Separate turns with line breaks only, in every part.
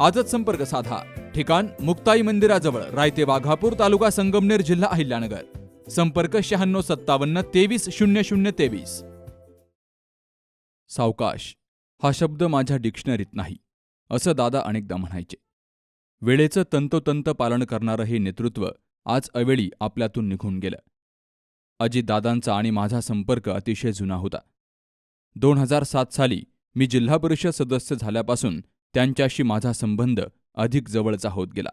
आजच संपर्क साधा. ठिकाण मुक्ताई मंदिराजवळ रायते वाघापूर तालुका संगमनेर जिल्हा अहिल्यानगर. संपर्क शहाण्णव सत्तावन्न तेवीस शून्य शून्य तेवीस. सावकाश हा शब्द माझ्या डिक्शनरीत नाही असं दादा अनेकदा म्हणायचे. वेळेचं तंतोतंत पालन करणारं हे नेतृत्व आज अवेळी आपल्यातून निघून गेलं. अजितदादांचा आणि माझा संपर्क अतिशय जुना होता. दोन हजार सात साली मी जिल्हा परिषद सदस्य झाल्यापासून त्यांच्याशी माझा संबंध अधिक जवळचा होत गेला.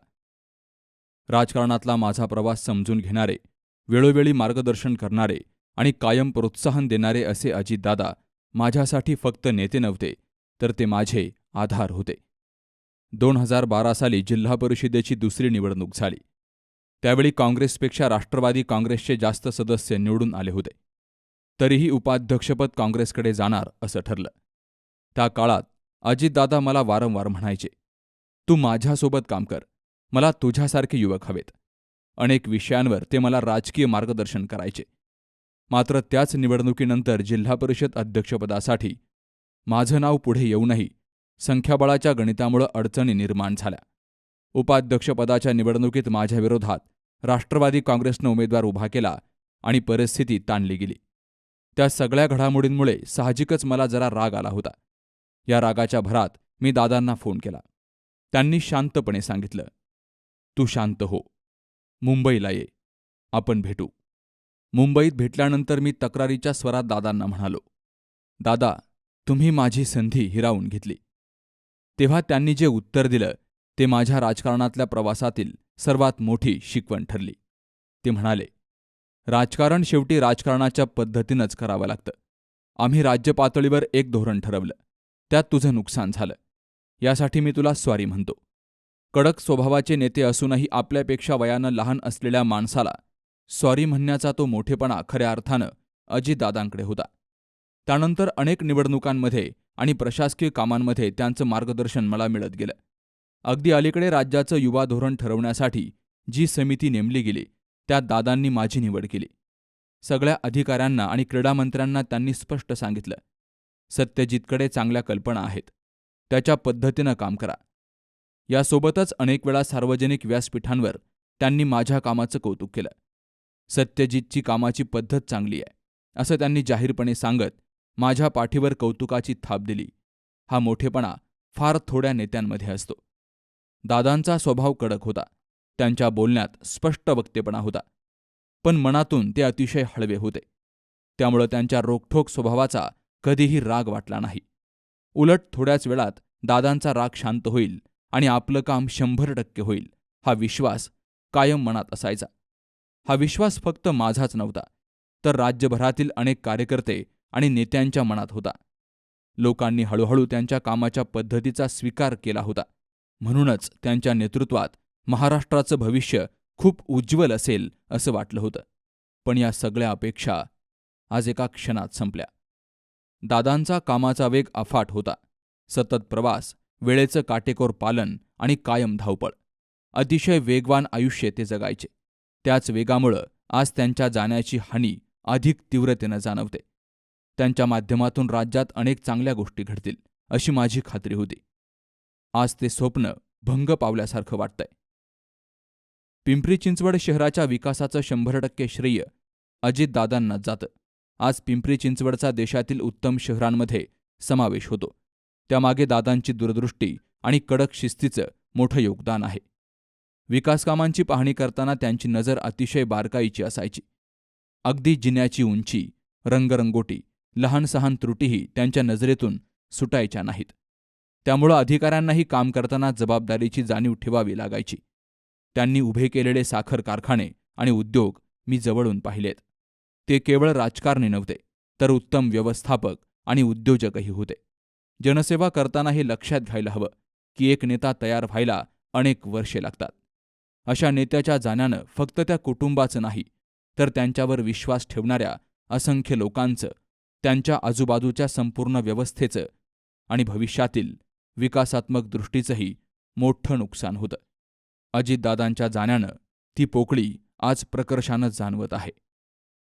राजकारणातला माझा प्रवास समजून घेणारे वेळोवेळी मार्गदर्शन करणारे आणि कायम प्रोत्साहन देणारे असे अजितदादा माझ्यासाठी फक्त नेते नव्हते तर ते माझे आधार होते. दोन हजार बारा साली जिल्हा परिषदेची दुसरी निवडणूक झाली. त्यावेळी काँग्रेसपेक्षा राष्ट्रवादी काँग्रेसचे जास्त सदस्य निवडून आले होते. तरीही उपाध्यक्षपद काँग्रेसकडे जाणार असं ठरलं. त्या काळात अजितदादा मला वारंवार म्हणायचे तू माझ्यासोबत काम कर. मला तुझ्यासारखे युवक हवेत. अनेक विषयांवर ते मला राजकीय मार्गदर्शन करायचे. मात्र त्याच निवडणुकीनंतर जिल्हा परिषद अध्यक्षपदासाठी माझं नाव पुढे येऊनही संख्याबळाच्या गणितामुळं अडचणी निर्माण झाल्या. उपाध्यक्षपदाच्या निवडणुकीत माझ्याविरोधात राष्ट्रवादी काँग्रेसनं उमेदवार उभा केला आणि परिस्थिती ताणली गेली. त्या सगळ्या घडामोडींमुळे साहजिकच मला जरा राग आला होता. या रागाच्या भरात मी दादांना फोन केला. त्यांनी शांतपणे सांगितलं तू शांत हो. मुंबईला ये. आपण भेटू. मुंबईत भेटल्यानंतर मी तक्रारीच्या स्वरात दादांना म्हणालो दादा तुम्ही माझी संधी हिरावून घेतली. तेव्हा त्यांनी जे उत्तर दिलं ते माझ्या राजकारणातल्या प्रवासातील सर्वात मोठी शिकवण ठरली. ते म्हणाले राजकारण शेवटी राजकारणाच्या पद्धतीनंच करावं लागतं. आम्ही राज्य पातळीवर एक धोरण ठरवलं. त्यात तुझं नुकसान झालं. यासाठी मी तुला स्वारी म्हणतो. कडक स्वभावाचे नेते असूनही आपल्यापेक्षा वयानं लहान असलेल्या माणसाला सॉरी म्हणण्याचा तो मोठेपणा खऱ्या अर्थानं अजितदादांकडे होता. त्यानंतर अनेक निवडणुकांमध्ये आणि प्रशासकीय कामांमध्ये त्यांचं मार्गदर्शन मला मिळत गेलं. अगदी अलीकडे राज्याचं युवा धोरण ठरवण्यासाठी जी समिती नेमली गेली त्यात दादांनी माझी निवड केली. सगळ्या अधिकाऱ्यांना आणि क्रीडामंत्र्यांना त्यांनी स्पष्ट सांगितलं. सत्यजितकडे चांगल्या कल्पना आहेत. त्याच्या पद्धतीनं काम करा. यासोबतच अनेक वेळा सार्वजनिक व्यासपीठांवर त्यांनी माझ्या कामाचं कौतुक केलं. सत्यजितची कामाची पद्धत चांगली आहे असं त्यांनी जाहीरपणे सांगत माझ्या पाठीवर कौतुकाची थाप दिली. हा मोठेपणा फार थोड्या नेत्यांमध्ये असतो. दादांचा स्वभाव कडक होता. त्यांच्या बोलण्यात स्पष्ट वक्तेपणा होता. पण मनातून ते अतिशय हळवे होते. त्यामुळं त्यांच्या रोखठोक स्वभावाचा कधीही राग वाटला नाही. उलट थोड्याच वेळात दादांचा राग शांत होईल आणि आपलं काम शंभर टक्के होईल हा विश्वास कायम मनात असायचा. हा विश्वास फक्त माझाच नव्हता तर राज्यभरातील अनेक कार्यकर्ते आणि नेत्यांच्या मनात होता. लोकांनी हळूहळू त्यांच्या कामाच्या पद्धतीचा स्वीकार केला होता. म्हणूनच त्यांच्या नेतृत्वात महाराष्ट्राचं भविष्य खूप उज्ज्वल असेल असं वाटलं होतं. पण या सगळ्या अपेक्षा आज एका क्षणात संपल्या. दादांचा कामाचा वेग अफाट होता. सतत प्रवास वेळेचं काटेकोर पालन आणि कायम धावपळ. अतिशय वेगवान आयुष्य ते जगायचे. त्याच वेगामुळं आज त्यांच्या जाण्याची हानी अधिक तीव्रतेनं जाणवते. त्यांच्या माध्यमातून राज्यात अनेक चांगल्या गोष्टी घडतील अशी माझी खात्री होती. आज ते स्वप्न भंग पावल्यासारखं वाटतंय. पिंपरी चिंचवड शहराच्या विकासाचं शंभर टक्के श्रेय अजितदादांनाच जातं. आज पिंपरी चिंचवडचा देशातील उत्तम शहरांमध्ये समावेश होतो. त्यामागे दादांची दूरदृष्टी आणि कडक शिस्तीचं मोठं योगदान आहे. विकासकामांची पाहणी करताना त्यांची नजर अतिशय बारकाईची असायची. अगदी जिन्याची उंची रंगरंगोटी लहान सहान त्रुटीही त्यांच्या नजरेतून सुटायच्या नाहीत. त्यामुळं अधिकाऱ्यांनाही काम करताना जबाबदारीची जाणीव ठेवावी लागायची. त्यांनी उभे केलेले साखर कारखाने आणि उद्योग मी जवळून पाहिलेत. ते केवळ राजकारणी नव्हते तर उत्तम व्यवस्थापक आणि उद्योजकही होते. जनसेवा करताना हे लक्षात घ्यायला हवं की एक नेता तयार व्हायला अनेक वर्षे लागतात. अशा नेत्याच्या जाण्यानं फक्त त्या कुटुंबाचं नाही तर त्यांच्यावर विश्वास ठेवणाऱ्या असंख्य लोकांचं त्यांच्या आजूबाजूच्या संपूर्ण व्यवस्थेचं आणि भविष्यातील विकासात्मक दृष्टीचंही मोठं नुकसान होतं. अजितदादांच्या जाण्यानं ती पोकळी आज प्रकर्षानं जाणवत आहे.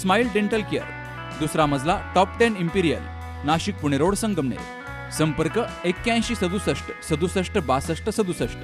Smile dental care. दुसरा मजला top ten imperial Nashik Pune road Sangamner. संपर्क एक्क्याऐंशी सदुसष्ट सदुसष्ट बासष्ट सदुसष्ट.